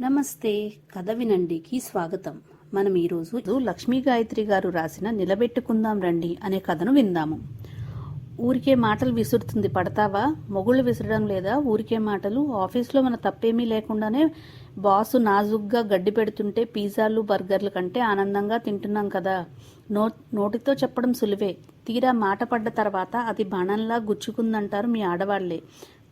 నమస్తే కథ వినండికి స్వాగతం. మనం ఈరోజు లక్ష్మీ గాయత్రి గారు రాసిన నిలబెట్టుకుందాం రండి అనే కథను విందాము. ఊరికే మాటలు విసురుతుంది పడతావా? మొగుళ్ళు విసరడం లేదా? ఊరికే మాటలు? ఆఫీస్లో మన తప్పేమీ లేకుండానే బాసు నాజుగ్గా గడ్డి పెడుతుంటే పిజ్జాలు బర్గర్లు కంటే ఆనందంగా తింటున్నాం కదా. నో నోటితో చెప్పడం సులువే. తీరా మాట పడ్డ తర్వాత అది బాణంలా గుచ్చుకుందంటారు మీ ఆడవాళ్ళే.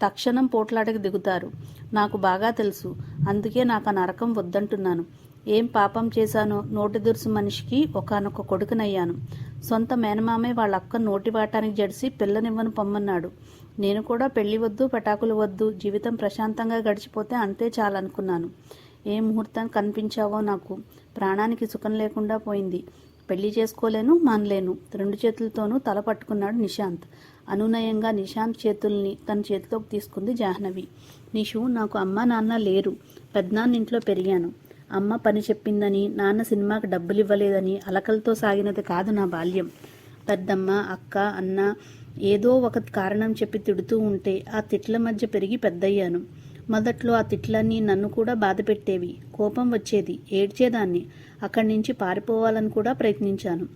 తక్షణం పోట్లాటకు దిగుతారు. నాకు బాగా తెలుసు. అందుకే నాకు ఆ నరకం వద్దంటున్నాను. ఏం పాపం చేశానో నోటి దురుసు మనిషికి ఒకనొక కొడుకునయ్యాను. సొంత మేనమామే వాళ్ళ అక్క నోటి వాటానికి జడిసి పిల్లనివ్వను పొమ్మన్నాడు. నేను కూడా పెళ్ళి వద్దు పటాకులు వద్దు జీవితం ప్రశాంతంగా గడిచిపోతే అంతే చాలనుకున్నాను. ఏ ముహూర్తం కనిపించావో నాకు. ప్రాణానికి సుఖం లేకుండా పోయింది. పెళ్ళి చేసుకోలేను మానలేను. రెండు చేతులతోనూ తల పట్టుకున్నాడు నిశాంత్. అనునయంగా నిశాంత్ చేతుల్ని తన చేతిలోకి తీసుకుంది జాహ్నవి. నిషు నాకు అమ్మ నాన్న లేరు. పెద్దనాన్నింట్లో పెరిగాను. అమ్మ పని చెప్పిందని నాన్న సినిమాకి డబ్బులు ఇవ్వలేదని అలకలతో సాగినది కాదు నా బాల్యం. పెద్దమ్మ అక్క అన్న ఏదో ఒక కారణం చెప్పి తిడుతూ ఉంటే ఆ తిట్ల మధ్య పెరిగి పెద్దయ్యాను. మొదట్లో ఆ తిట్లన్నీ నన్ను కూడా బాధ పెట్టేవి కోపం వచ్చేది ఏడ్చేదాన్ని. అక్కడి నుంచి పారిపోవాలని కూడా ప్రయత్నించాను.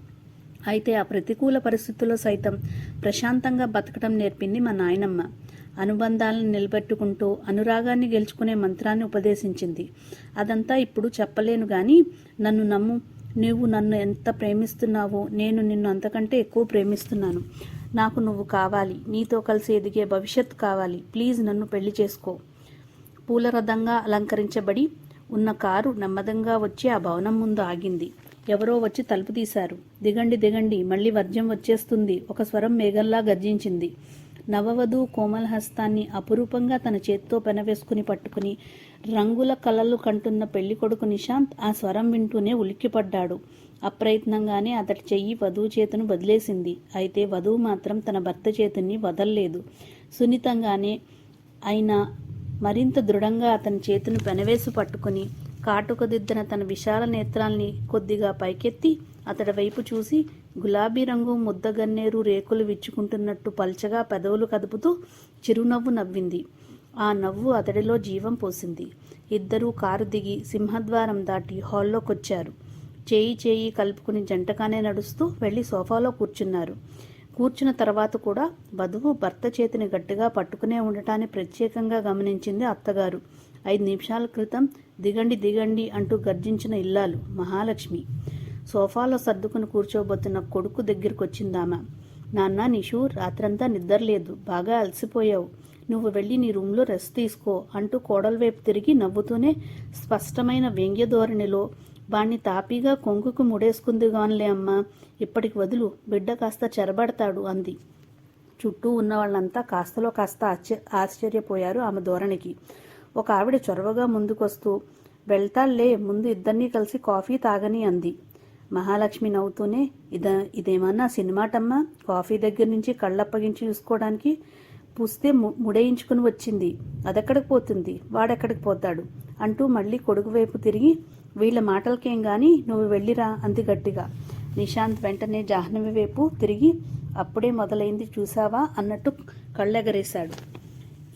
అయితే ఆ ప్రతికూల పరిస్థితుల్లో సైతం ప్రశాంతంగా బతకడం నేర్పింది మా నాయనమ్మ. అనుబంధాలను నిలబెట్టుకుంటూ అనురాగాన్ని గెలుచుకునే మంత్రాన్ని ఉపదేశించింది. అదంతా ఇప్పుడు చెప్పలేను కానీ నన్ను నమ్ము. నువ్వు నన్ను ఎంత ప్రేమిస్తున్నావో నేను నిన్ను అంతకంటే ఎక్కువ ప్రేమిస్తున్నాను. నాకు నువ్వు కావాలి. నీతో కలిసి ఎదిగే భవిష్యత్తు కావాలి. ప్లీజ్ నన్ను పెళ్ళి చేసుకో. పూలరథంగా అలంకరించబడి ఉన్న కారు నెమ్మదంగా వచ్చి ఆ భవనం ముందు ఆగింది. ఎవరో వచ్చి తలుపు తీశారు. దిగండి దిగండి మళ్ళీ వర్జం వచ్చేస్తుంది. ఒక స్వరం మేఘల్లా గర్జించింది. నవవధు కోమల హస్తాన్ని అపురూపంగా తన చేత్తో పెనవేసుకుని పట్టుకుని రంగుల కలలు కంటున్న పెళ్ళి కొడుకు నిశాంత్ ఆ స్వరం వింటూనే ఉలిక్కిపడ్డాడు. అప్రయత్నంగానే అతడి చెయ్యి వధువు చేతును వదిలేసింది. అయితే వధువు మాత్రం తన భర్త చేతుని వదల్లేదు. సున్నితంగానే అయినా మరింత దృఢంగా అతని చేతును పెనవేసి పట్టుకుని కాటుకదిద్దిన తన విశాల నేత్రాల్ని కొద్దిగా పైకెత్తి అతడి వైపు చూసి గులాబీ రంగు ముద్దగన్నేరు రేకులు విచ్చుకుంటున్నట్టు పల్చగా పెదవులు కదుపుతూ చిరునవ్వు నవ్వింది. ఆ నవ్వు అతడిలో జీవం పోసింది. ఇద్దరూ కారు దిగి సింహద్వారం దాటి హాల్లోకొచ్చారు. చేయి చేయి కలుపుకుని జంటగానే నడుస్తూ వెళ్ళి సోఫాలో కూర్చున్నారు. కూర్చున్న తర్వాత కూడా వధువు భర్త చేతిని గట్టిగా పట్టుకునే ఉండటాన్ని ప్రత్యేకంగా గమనించింది అత్తగారు. ఐదు నిమిషాల క్రితం దిగండి దిగండి అంటూ గర్జించిన ఇల్లాలు మహాలక్ష్మి. సోఫాలో సర్దుకుని కూర్చోబోతున్న కొడుకు దగ్గరికి వచ్చిందామ నాన్న నిషు రాత్రంతా నిద్రలేదు. బాగా అలసిపోయావు. నువ్వు వెళ్ళి నీ రూమ్లో రెస్ట్ తీసుకో అంటూ కోడల వైపు తిరిగి నవ్వుతూనే స్పష్టమైన వ్యంగ్య ధోరణిలో వాణ్ణి తాపీగా కొంగుకు ముడేసుకుంది గానులే అమ్మా ఇప్పటికి వదులు బిడ్డ కాస్త చెరబడతాడు అంది. చుట్టూ ఉన్న వాళ్ళంతా కాస్తలో కాస్త ఆశ్చర్య ఆశ్చర్యపోయారు ఆమె ధోరణికి. ఒక ఆవిడ చొరవగా ముందుకొస్తూ వెళ్తాళ్ళే ముందు ఇద్దరినీ కలిసి కాఫీ తాగని అంది. మహాలక్ష్మి నవ్వుతూనే ఇద ఇదేమన్నా సినిమాటమ్మా? కాఫీ దగ్గర నుంచి కళ్ళప్పగించి చూసుకోవడానికి పూస్తే ము- ముడేయించుకుని వచ్చింది. అదెక్కడికి పోతుంది? వాడెక్కడికి పోతాడు? అంటూ మళ్ళీ కొడుకు వైపు తిరిగి వీళ్ళ మాటలకేం కానీ నువ్వు వెళ్ళిరా అంది గట్టిగా. నిశాంత్ వెంటనే జాహ్నవి వైపు తిరిగి అప్పుడే మొదలైంది చూసావా? అన్నట్టు కళ్ళెగరేశాడు.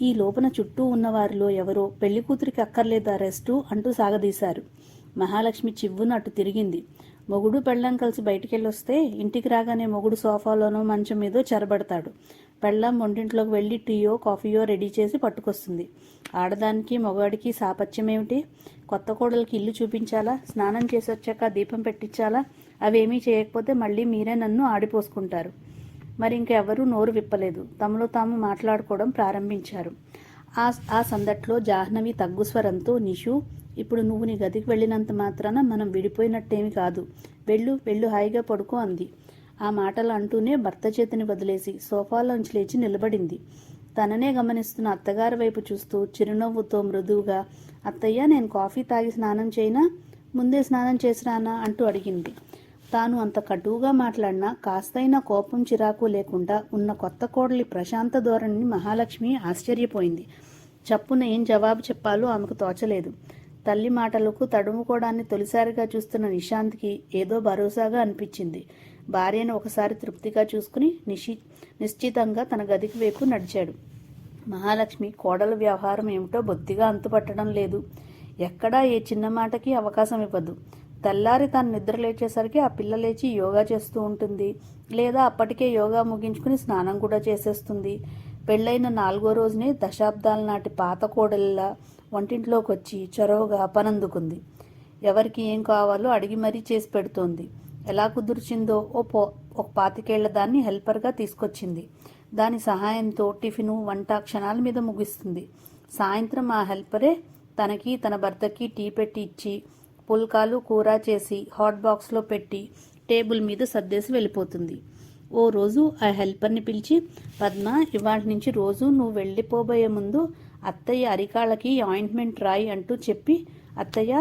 ఈ లోపల చుట్టూ ఉన్నవారిలో ఎవరో పెళ్ళి కూతురికి అక్కర్లేదా అరెస్టు అంటూ సాగదీశారు. మహాలక్ష్మి చివ్వునట్టు తిరిగింది. మొగుడు పెళ్ళం కలిసి బయటికెళ్ళొస్తే ఇంటికి రాగానే మొగుడు సోఫాలోనో మంచం మీదో చెరబడతాడు. పెళ్ళం వంటింట్లోకి వెళ్ళి టీయో కాఫీయో రెడీ చేసి పట్టుకొస్తుంది. ఆడదానికి మగవాడికి సాపత్యమేమిటి? కొత్త కోడలకి ఇల్లు చూపించాలా? స్నానం చేసి వచ్చాక దీపం పెట్టించాలా? అవేమీ చేయకపోతే మళ్ళీ మీరే నన్ను ఆడిపోసుకుంటారు. మరి ఇంకెవరూ నోరు విప్పలేదు. తమలో తాము మాట్లాడుకోవడం ప్రారంభించారు. ఆ ఆ సందట్లో జాహ్నవి తగ్గు స్వరంతో నిషు ఇప్పుడు నువ్వు నీ గదికి వెళ్ళినంత మాత్రాన మనం విడిపోయినట్టేమి కాదు. వెళ్ళు వెళ్ళు హాయిగా పడుకో అంది. ఆ మాటలు అంటూనే భర్త చేతిని వదిలేసి సోఫాలోంచి లేచి నిలబడింది. తననే గమనిస్తున్న అత్తగారి వైపు చూస్తూ చిరునవ్వుతో మృదువుగా అత్తయ్య నేను కాఫీ తాగి స్నానం చేయనా? ముందే స్నానం చేసినానా అంటూ అడిగింది. తాను అంత కటువుగా మాట్లాడినా కాస్తైనా కోపం చిరాకు లేకుండా ఉన్న కొత్త కోడలి ప్రశాంత ధోరణిని మహాలక్ష్మి ఆశ్చర్యపోయింది. చప్పున ఏం జవాబు చెప్పాలో ఆమెకు తోచలేదు. తల్లి మాటలకు తడుముకోవడాన్ని తొలిసారిగా చూస్తున్న నిశాంత్కి ఏదో భరోసాగా అనిపించింది. భార్యను ఒకసారి తృప్తిగా చూసుకుని నిశి నిశ్చితంగా తన గదికి వైపు నడిచాడు. మహాలక్ష్మి కోడల వ్యవహారం ఏమిటో బొత్తిగా అంతుపట్టడం లేదు. ఎక్కడా ఏ చిన్న మాటకి అవకాశం ఇవ్వదు. తెల్లారి తాను నిద్ర లేచేసరికి ఆ పిల్ల లేచి యోగా చేస్తూ ఉంటుంది. లేదా అప్పటికే యోగా ముగించుకుని స్నానం కూడా చేసేస్తుంది. పెళ్ళైన నాలుగో రోజునే దశాబ్దాల నాటి పాత కోడలిలా వంటింట్లోకి వచ్చి చొరవగా పనందుకుంది. ఎవరికి ఏం కావాలో అడిగి మరీ చేసి పెడుతోంది. ఎలా కుదుర్చిందో ఓ పో ఒక పాతికేళ్ళ దాన్ని హెల్పర్గా తీసుకొచ్చింది. దాని సహాయంతో టిఫిను వంట క్షణాల మీద ముగిస్తుంది. సాయంత్రం ఆ హెల్పరే తనకి తన భర్తకి టీ పెట్టి ఇచ్చి పుల్కాలు కూర చేసి హాట్ బాక్స్లో పెట్టి టేబుల్ మీద సర్దేసి వెళ్ళిపోతుంది. ఓ రోజు ఆ హెల్పర్ని పిలిచి పద్మ ఇవాటి నుంచి రోజు నువ్వు వెళ్ళిపోబోయే ముందు అత్తయ్య అరికాళ్ళకి ఆయింట్మెంట్ రాయి అంటూ చెప్పి అత్తయ్య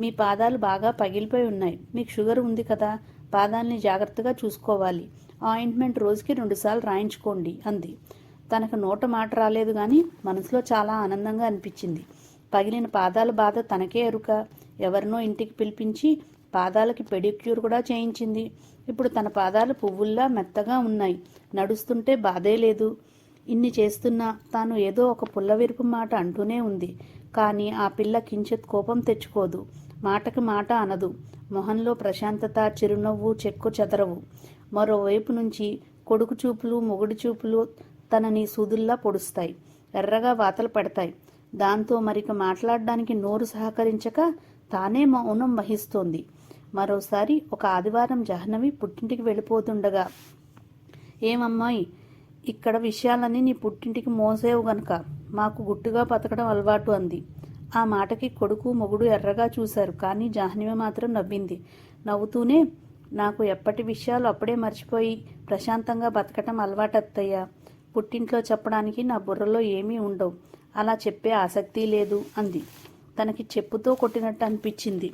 మీ పాదాలు బాగా పగిలిపోయి ఉన్నాయి. మీకు షుగర్ ఉంది కదా పాదాల్ని జాగ్రత్తగా చూసుకోవాలి. ఆయింట్మెంట్ రోజుకి రెండుసార్లు రాయించుకోండి అంది. తనకు నోట మాట రాలేదు కానీ మనసులో చాలా ఆనందంగా అనిపించింది. పగిలిన పాదాల బాధ తనకే ఎరుక. ఎవరినో ఇంటికి పిలిపించి పాదాలకి పెడిక్యూర్ కూడా చేయించింది. ఇప్పుడు తన పాదాలు పువ్వుల్లా మెత్తగా ఉన్నాయి. నడుస్తుంటే బాధే లేదు. ఇన్ని చేస్తున్నా తాను ఏదో ఒక పుల్లవిరుపు మాట అంటూనే ఉంది. కానీ ఆ పిల్ల కించెత్ కోపం తెచ్చుకోదు. మాటకి మాట అనదు. మొహంలో ప్రశాంతత చిరునవ్వు చెక్కు చెదరవు. మరోవైపు నుంచి కొడుకు చూపులు మొగుడు చూపులు తనని సూదుల్లా పొడుస్తాయి. ఎర్రగా వాతలు పెడతాయి. దాంతో మరిక మాట్లాడడానికి నోరు సహకరించక తానే మౌనం వహిస్తోంది. మరోసారి ఒక ఆదివారం జహ్నవి పుట్టింటికి వెళ్ళిపోతుండగా ఏమమ్మాయి ఇక్కడ విషయాలన్నీ నీ పుట్టింటికి మోసేవు గనక. మాకు గుట్టుగా బతకడం అలవాటు అంది. ఆ మాటకి కొడుకు మొగుడు ఎర్రగా చూశారు. కానీ జాహ్నవి మాత్రం నవ్వింది. నవ్వుతూనే నాకు ఎప్పటి విషయాలు అప్పుడే మర్చిపోయి ప్రశాంతంగా బతకటం అలవాటత్తయ్యా. పుట్టింట్లో చెప్పడానికి నా బుర్రలో ఏమీ ఉండవు. అలా చెప్పే ఆసక్తి లేదు అంది. తనకి చెప్పుతో కొట్టినట్టు అనిపించింది.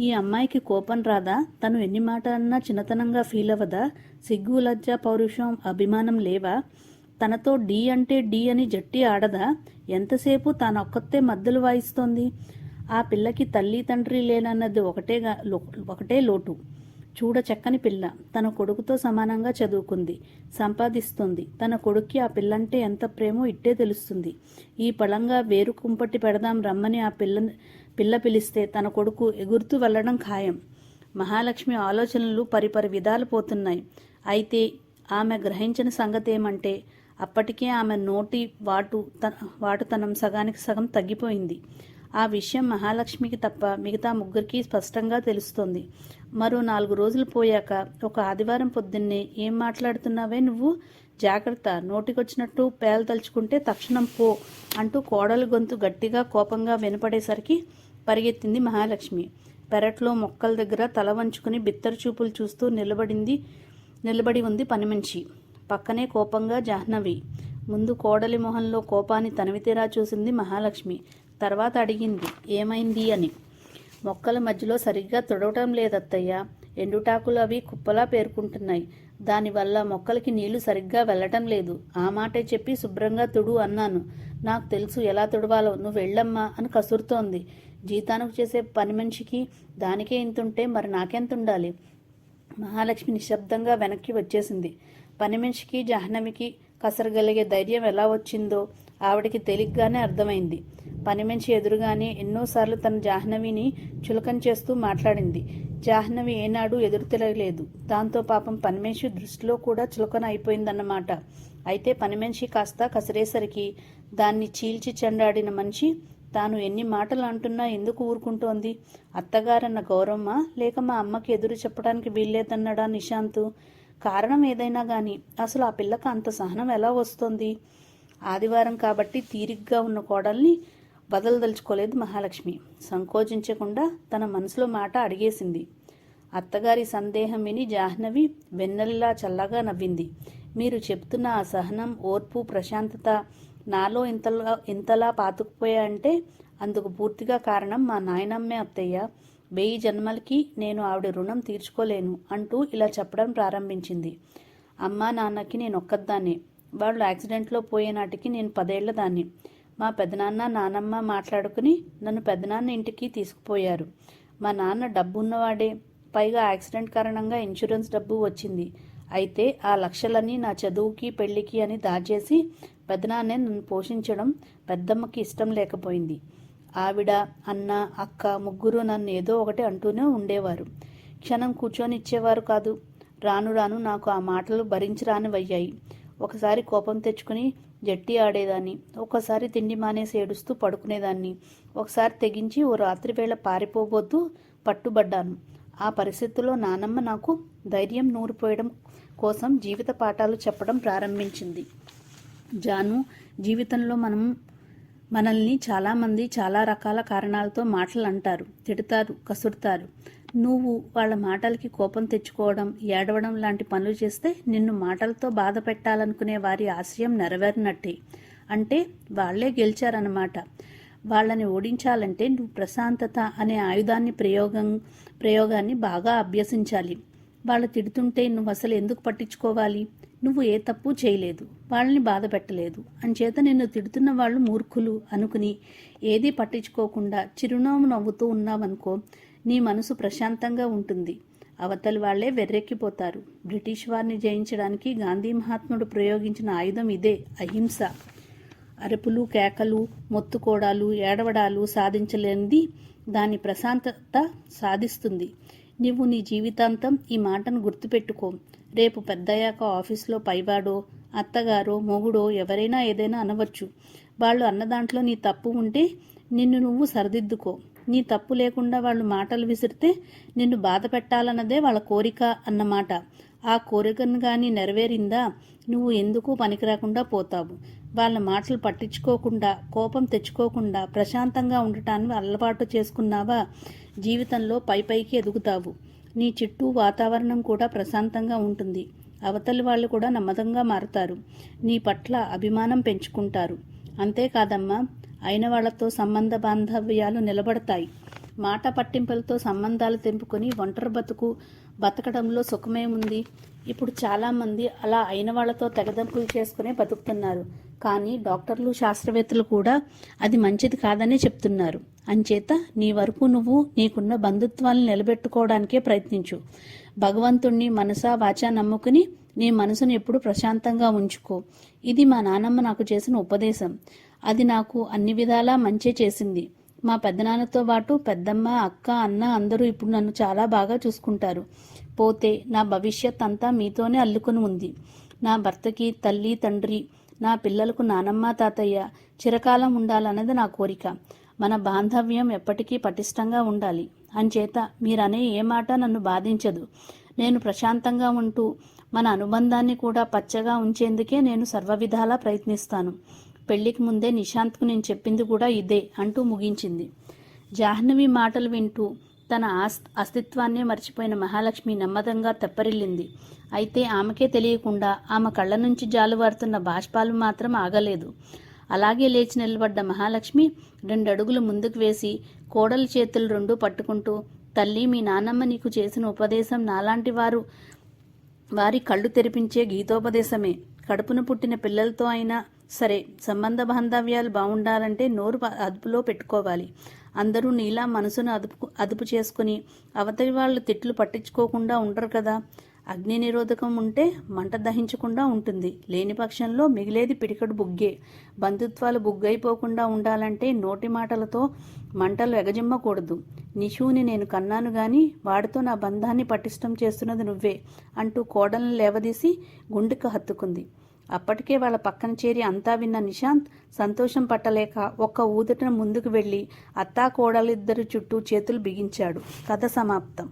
ఈ అమ్మాయికి కోపం రాదా? తను ఎన్ని మాటలన్నా చిన్నతనంగా ఫీల్ అవ్వదా సిగ్గు లజ్జ పౌరుషం అభిమానం లేవా? తనతో డీ అంటే డీ అని జట్టి ఆడదా? ఎంతసేపు తానొక్కతే మద్దలు వాయిస్తోంది? ఆ పిల్లకి తల్లి తండ్రి లేనన్నది ఒకటేగా ఒకటే లోటు. చూడ చక్కని పిల్ల. తన కొడుకుతో సమానంగా చదువుకుంది. సంపాదిస్తుంది. తన కొడుక్కి ఆ పిల్లంటే ఎంత ప్రేమో ఇట్టే తెలుస్తుంది. ఈ పళంగా వేరు కుంపట్టి పెడదాం రమ్మని ఆ పిల్ల పిల్ల పిలిస్తే తన కొడుకు ఎగురుతూ వెళ్ళడం ఖాయం. మహాలక్ష్మి ఆలోచనలు పరిపరి విధాలు పోతున్నాయి. అయితే ఆమె గ్రహించిన సంగతి ఏమంటే అప్పటికే ఆమె నోటి వాటు వాటుతనం సగానికి సగం తగ్గిపోయింది. ఆ విషయం మహాలక్ష్మికి తప్ప మిగతా ముగ్గురికి స్పష్టంగా తెలుస్తోంది. మరో నాలుగు రోజులు పోయాక ఒక ఆదివారం పొద్దున్నే ఏం మాట్లాడుతున్నావే నువ్వు? జాగ్రత్త నోటికొచ్చినట్టు పేలు తలుచుకుంటే తక్షణం పో అంటూ కోడలు గొంతు గట్టిగా కోపంగా వినపడేసరికి పరిగెత్తింది మహాలక్ష్మి. పెరట్లో మొక్కల దగ్గర తల వంచుకుని బిత్తర చూపులు చూస్తూ నిలబడింది నిలబడి ఉంది పనిమనిషి. పక్కనే కోపంగా జాహ్నవి. ముందు కోడలి మొహంలో కోపాన్ని తనవితేరా చూసింది మహాలక్ష్మి. తర్వాత అడిగింది ఏమైంది అని. మొక్కల మధ్యలో సరిగ్గా తుడవటం లేదత్తయ్య. ఎండుటాకులు అవి కుప్పలా పేర్కొంటున్నాయి. దానివల్ల మొక్కలకి నీళ్ళు సరిగ్గా వెళ్ళటం లేదు. ఆ మాటే చెప్పి శుభ్రంగా తుడు అన్నాను. నాకు తెలుసు ఎలా తుడవాలో. నువ్వు వెళ్ళమ్మా అని కసురుతోంది. జీతానికి చేసే పని మనిషికి దానికే ఇంతుంటే మరి నాకెంత ఉండాలి మహాలక్ష్మి నిశ్శబ్దంగా వెనక్కి వచ్చేసింది. పని మనిషికి జాహ్నవికి కసరగలిగే ధైర్యం ఎలా వచ్చిందో ఆవిడకి తేలిగ్గానే అర్థమైంది. పని మనిషి ఎదురుగానే ఎన్నోసార్లు తన జాహ్నవిని చులకం చేస్తూ మాట్లాడింది. జాహ్నవి ఏనాడు ఎదురు తిరగలేదు. దాంతో పాపం పని మనిషి దృష్టిలో కూడా చులకన అయిపోయిందన్నమాట. అయితే పని మనిషి కాస్త కసిరేసరికి దాన్ని చీల్చి చెండాడిన మనిషి తాను ఎన్ని మాటలు అంటున్నా ఎందుకు ఊరుకుంటోంది? అత్తగారన్న గౌరవమా? లేక మా అమ్మకి ఎదురు చెప్పడానికి వీల్లేదన్నాడా నిశాంత్? కారణం ఏదైనా కానీ అసలు ఆ పిల్లకు అంత సహనం ఎలా వస్తుంది? ఆదివారం కాబట్టి తీరిగ్గా ఉన్న కోడల్ని బదలదలుచుకోలేదు మహాలక్ష్మి. సంకోచించకుండా తన మనసులో మాట అడిగేసింది. అత్తగారి సందేహం విని జాహ్నవి వెన్నెల్లా చల్లగా నవ్వింది. మీరు చెప్తున్న ఆ సహనం ఓర్పు ప్రశాంతత నాలో ఇంతలా ఇంతలా పాతుకుపోయాయంటే అందుకు పూర్తిగా కారణం మా నాయనమ్మే అత్తయ్య. వెయ్యి జన్మలకి నేను ఆవిడ రుణం తీర్చుకోలేను అంటూ ఇలా చెప్పడం ప్రారంభించింది. అమ్మా నాన్నకి నేను ఒక్కదాన్ని. వాళ్ళు యాక్సిడెంట్లో పోయే నాటికి నేను పదేళ్ళ దాన్ని. మా పెదనాన్న నానమ్మ మాట్లాడుకుని నన్ను పెదనాన్న ఇంటికి తీసుకుపోయారు. మా నాన్న డబ్బు ఉన్నవాడే పైగా యాక్సిడెంట్ కారణంగా ఇన్సూరెన్స్ డబ్బు వచ్చింది. అయితే ఆ లక్షలన్నీ నా చదువుకి పెళ్ళికి అని దాచేసి పెదనాన్నే నన్ను పోషించడం పెద్దమ్మకి ఇష్టం లేకపోయింది. ఆవిడ అన్న అక్క ముగ్గురు నన్ను ఏదో ఒకటి అంటూనే ఉండేవారు. క్షణం కూర్చొని ఇచ్చేవారు కాదు. రాను రాను నాకు ఆ మాటలు భరించరానివయ్యాయి. ఒకసారి కోపం తెచ్చుకుని జట్టి ఆడేదాన్ని. ఒకసారి తిండి మానేసి ఏడుస్తూ పడుకునేదాన్ని. ఒకసారి తెగించి ఓ రాత్రి వేళ పారిపోబోతూ పట్టుబడ్డాను. ఆ పరిస్థితుల్లో నానమ్మ నాకు ధైర్యం నూరిపోయడం కోసం జీవిత పాఠాలు చెప్పడం ప్రారంభించింది. జాను జీవితంలో మనం మనల్ని చాలామంది చాలా రకాల కారణాలతో మాటలు అంటారు తిడతారు కసురుతారు. నువ్వు వాళ్ళ మాటలకి కోపం తెచ్చుకోవడం ఏడవడం లాంటి పనులు చేస్తే నిన్ను మాటలతో బాధ పెట్టాలనుకునే వారి ఆశయం నెరవేరినట్టే. అంటే వాళ్ళే గెలిచారన్నమాట. వాళ్ళని ఓడించాలంటే నువ్వు ప్రశాంతత అనే ఆయుధాన్ని ప్రయోగం ప్రయోగాన్ని బాగా అభ్యసించాలి. వాళ్ళు తిడుతుంటే నువ్వు అసలు ఎందుకు పట్టించుకోవాలి? నువ్వు ఏ తప్పు చేయలేదు వాళ్ళని బాధ పెట్టలేదు. అంచేత నిన్ను తిడుతున్న వాళ్ళు మూర్ఖులు అనుకుని ఏదీ పట్టించుకోకుండా చిరునవ్వు నవ్వుతూ ఉన్నావనుకో నీ మనసు ప్రశాంతంగా ఉంటుంది. అవతలి వాళ్ళే వెర్రెక్కిపోతారు. బ్రిటిష్ వారిని జయించడానికి గాంధీ మహాత్ముడు ప్రయోగించిన ఆయుధం ఇదే అహింస. అరుపులు కేకలు మొత్తుకోడాలు ఏడవడాలు సాధించలేనిది దాని ప్రశాంతత సాధిస్తుంది. నువ్వు నీ జీవితాంతం ఈ మాటను గుర్తుపెట్టుకో. రేపు పెద్దయ్యాక ఆఫీస్లో పైవాడో అత్తగారో మొగుడో ఎవరైనా ఏదైనా అనవచ్చు. వాళ్ళు అన్న దాంట్లో నీ తప్పు ఉంటే నిన్ను నువ్వు సరిదిద్దుకో. నీ తప్పు లేకుండా వాళ్ళు మాటలు విసిరితే నిన్ను బాధ పెట్టాలన్నదే వాళ్ళ కోరిక అన్నమాట. ఆ కోరికను కానీ నెరవేరిందా? నువ్వు ఎందుకు పనికిరాకుండా పోతావు? వాళ్ళ మాటలు పట్టించుకోకుండా కోపం తెచ్చుకోకుండా ప్రశాంతంగా ఉండటాన్ని అలవాటు చేసుకున్నావా? జీవితంలో పై పైకి ఎదుగుతావు. నీ చుట్టూ వాతావరణం కూడా ప్రశాంతంగా ఉంటుంది. అవతలి వాళ్ళు కూడా నమ్మదంగా మారుతారు. నీ పట్ల అభిమానం పెంచుకుంటారు. అంతేకాదమ్మా అయిన వాళ్ళతో సంబంధ బాంధవ్యాలు నిలబడతాయి. మాట పట్టింపులతో సంబంధాలు తెంపుకొని ఒంటరి బతుకు బతకడంలో సుఖమేముంది ఇప్పుడు చాలామంది అలా అయిన వాళ్ళతో తెగదంపులు చేసుకునే బతుకుతున్నారు. కానీ డాక్టర్లు శాస్త్రవేత్తలు కూడా అది మంచిది కాదనే చెప్తున్నారు. అంచేత నీ వరకు నువ్వు నీకున్న బంధుత్వాలను నిలబెట్టుకోవడానికే ప్రయత్నించు. భగవంతుణ్ణి మనసా వాచా నమ్ముకుని నీ మనసును ఎప్పుడు ప్రశాంతంగా ఉంచుకో. ఇది మా నానమ్మ నాకు చేసిన ఉపదేశం. అది నాకు అన్ని విధాలా మంచే చేసింది. మా పెద్దనాన్నతో పాటు పెద్దమ్మ అక్క అన్న అందరూ ఇప్పుడు నన్ను చాలా బాగా చూసుకుంటారు. పోతే నా భవిష్యత్ అంతా మీతోనే అల్లుకుని ఉంది. నా భర్తకి తల్లి తండ్రి నా పిల్లలకు నానమ్మ తాతయ్య చిరకాలం ఉండాలన్నది నా కోరిక. మన బాంధవ్యం ఎప్పటికీ పటిష్టంగా ఉండాలి. అంచేత మీరనే ఏ మాట నన్ను బాధించదు. నేను ప్రశాంతంగా ఉంటూ మన అనుబంధాన్ని కూడా పచ్చగా ఉంచేందుకే నేను సర్వవిధాలా ప్రయత్నిస్తాను. పెళ్ళికి ముందే నిశాంత్కు నేను చెప్పింది కూడా ఇదే అంటూ ముగించింది. జాహ్నవి మాటలు వింటూ తన అస్తిత్వాన్నే మర్చిపోయిన మహాలక్ష్మి నెమ్మదంగా తెప్పరిల్లింది. అయితే ఆమెకే తెలియకుండా ఆమె కళ్ళ నుంచి జాలువారుతున్న బాష్పాలు మాత్రం ఆగలేదు. అలాగే లేచి నిలబడ్డ మహాలక్ష్మి రెండు అడుగులు ముందుకు వేసి కోడల చేతులు రెండు పట్టుకుంటూ తల్లి మీ నాన్నమ్మ నీకు చేసిన ఉపదేశం నాలాంటి వారు వారి కళ్ళు తెరిపించే గీతోపదేశమే. కడుపున పుట్టిన పిల్లలతో అయినా సరే సంబంధ బాంధవ్యాలు బాగుండాలంటే నోరు అదుపులో పెట్టుకోవాలి. అందరూ నీలా మనసును అదుపు అదుపు చేసుకుని అవతలి వాళ్ళు తిట్లు పట్టించుకోకుండా ఉండరు కదా. అగ్ని నిరోధకం ఉంటే మంట దహించకుండా ఉంటుంది. లేని పక్షంలో మిగిలేది పిడికడు బుగ్గే. బంధుత్వాలు బుగ్గైపోకుండా ఉండాలంటే నోటి మాటలతో మంటలు ఎగజిమ్మకూడదు. నిషువుని నేను కన్నాను గాని వాడితో నా బంధాన్ని పటిష్టం చేస్తున్నది నువ్వే అంటూ కోడలను లేవదీసి గుండెకు హత్తుకుంది. అప్పటికే వాళ్ళ పక్కన చేరి అంతా విన్న నిశాంత్ సంతోషం పట్టలేక ఒక్క ఊదటను ముందుకు వెళ్ళి అత్తా కోడలిద్దరి చుట్టూ చేతులు బిగించాడు. కథ సమాప్తం.